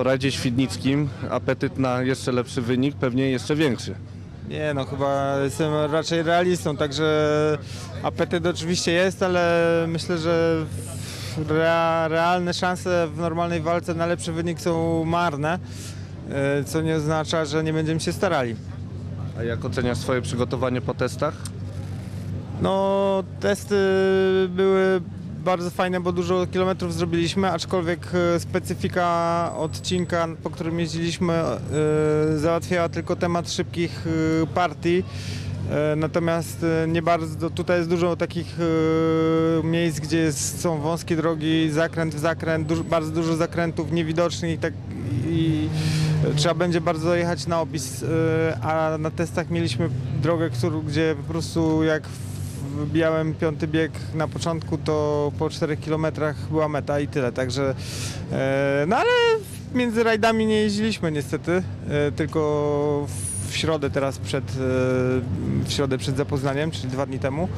Po rajdzie świdnickim apetyt na jeszcze lepszy wynik, pewnie jeszcze większy. Nie no, chyba jestem raczej realistą, także apetyt oczywiście jest, ale myślę, że rea, realne szanse w normalnej walce na lepszy wynik są marne, e, co nie oznacza, że nie będziemy się starali. A jak oceniasz swoje przygotowanie po testach? No, testy były bardzo fajne, bo dużo kilometrów zrobiliśmy, aczkolwiek e, specyfika odcinka, po którym jeździliśmy, e, załatwiała tylko temat szybkich e, partii. Natomiast nie bardzo, tutaj jest dużo takich miejsc, gdzie są wąskie drogi, zakręt w zakręt, bardzo dużo zakrętów niewidocznych i, tak, i trzeba będzie bardzo jechać na opis, a na testach mieliśmy drogę, gdzie po prostu jak wbijałem piąty bieg na początku, to po 4 kilometrach była meta i tyle, także e, no ale między rajdami nie jeździliśmy niestety, e, tylko w środę teraz przed, e, w środę przed zapoznaniem, czyli dwa dni temu.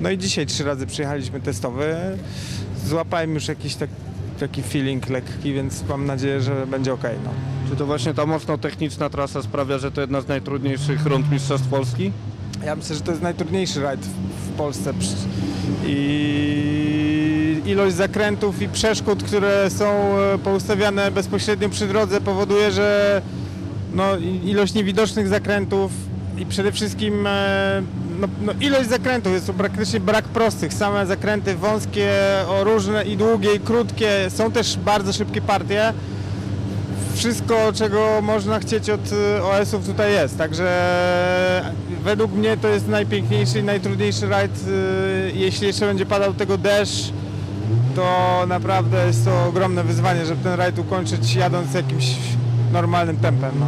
No i dzisiaj trzy razy przyjechaliśmy testowy. Złapałem już jakiś tak, taki feeling lekki, więc mam nadzieję, że będzie ok. No. Czy to właśnie ta mocno techniczna trasa sprawia, że to jedna z najtrudniejszych rund Mistrzostw Polski? Ja myślę, że to jest najtrudniejszy rajd w, Polsce i ilość zakrętów i przeszkód, które są e, poustawiane bezpośrednio przy drodze powoduje, że no, ilość niewidocznych zakrętów i przede wszystkim e, no, no, ilość zakrętów jest to praktycznie brak prostych. Same zakręty wąskie, o różne i długie i krótkie. Są też bardzo szybkie partie wszystko, czego można chcieć od y, OS-ów tutaj jest. Także według mnie to jest najpiękniejszy i najtrudniejszy rajd. y, Jeśli jeszcze będzie padał tego deszcz, to naprawdę jest to ogromne wyzwanie, żeby ten rajd ukończyć jadąc jakimś normalnym tempem. No.